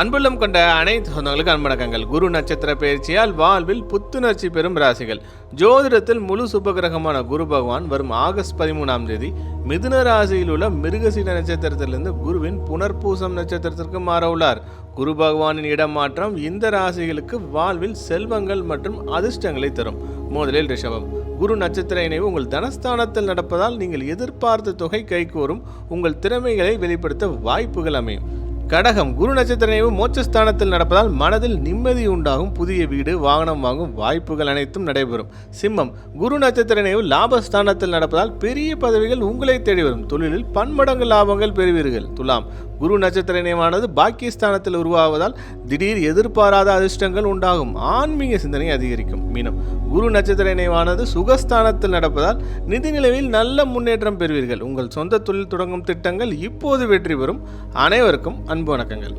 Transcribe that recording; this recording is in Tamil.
அன்புள்ளம் கொண்ட அனைத்து சொந்தங்களுக்கு அன்பணக்கங்கள் குரு நட்சத்திர பயிற்சியால் வாழ்வில் புத்துணர்ச்சி பெறும் ராசிகள். ஜோதிடத்தில் முழு சுபகிரகமான குரு பகவான் வரும் ஆகஸ்ட் பதிமூணாம் தேதி மிதுன ராசியில் உள்ள மிருகசீன நட்சத்திரத்திலிருந்து குருவின் புனர்பூசம் நட்சத்திரத்திற்கு மாற உள்ளார். குரு பகவானின் இடமாற்றம் இந்த ராசிகளுக்கு வாழ்வில் செல்வங்கள் மற்றும் அதிர்ஷ்டங்களை தரும். முதலில் ரிஷபம். குரு நட்சத்திர இணைவு உங்கள் தனஸ்தானத்தில் நடப்பதால் நீங்கள் எதிர்பார்த்த தொகை கைகூறும் உங்கள் திறமைகளை வெளிப்படுத்த வாய்ப்புகள் அமையும். கடகம் குரு நட்சத்திர நினைவு மோட்சஸ்தானத்தில் நடப்பதால் மனதில் நிம்மதி உண்டாகும். புதிய வீடு வாகனம் வாங்கும் வாய்ப்புகள் அனைத்தும் நடைபெறும். சிம்மம் குரு நட்சத்திர நினைவு லாபஸ்தானத்தில் நடப்பதால் பெரிய பதவிகள் உங்களை தேடி வரும். தொழிலில் பன்மடங்கு லாபங்கள் பெறுவீர்கள். துலாம் குரு நட்சத்திர இணையமானது பாக்கியஸ்தானத்தில் உருவாவதால் திடீர் எதிர்பாராத அதிர்ஷ்டங்கள் உண்டாகும். ஆன்மீக சிந்தனை அதிகரிக்கும். மீனம் குரு நட்சத்திர இணைவானது சுகஸ்தானத்தில் நடப்பதால் நிதி நிலையில் நல்ல முன்னேற்றம் பெறுவீர்கள். உங்கள் சொந்த தொழில் தொடங்கும் திட்டங்கள் இப்போது வெற்றி பெறும். அனைவருக்கும் அன்பு வணக்கங்கள்.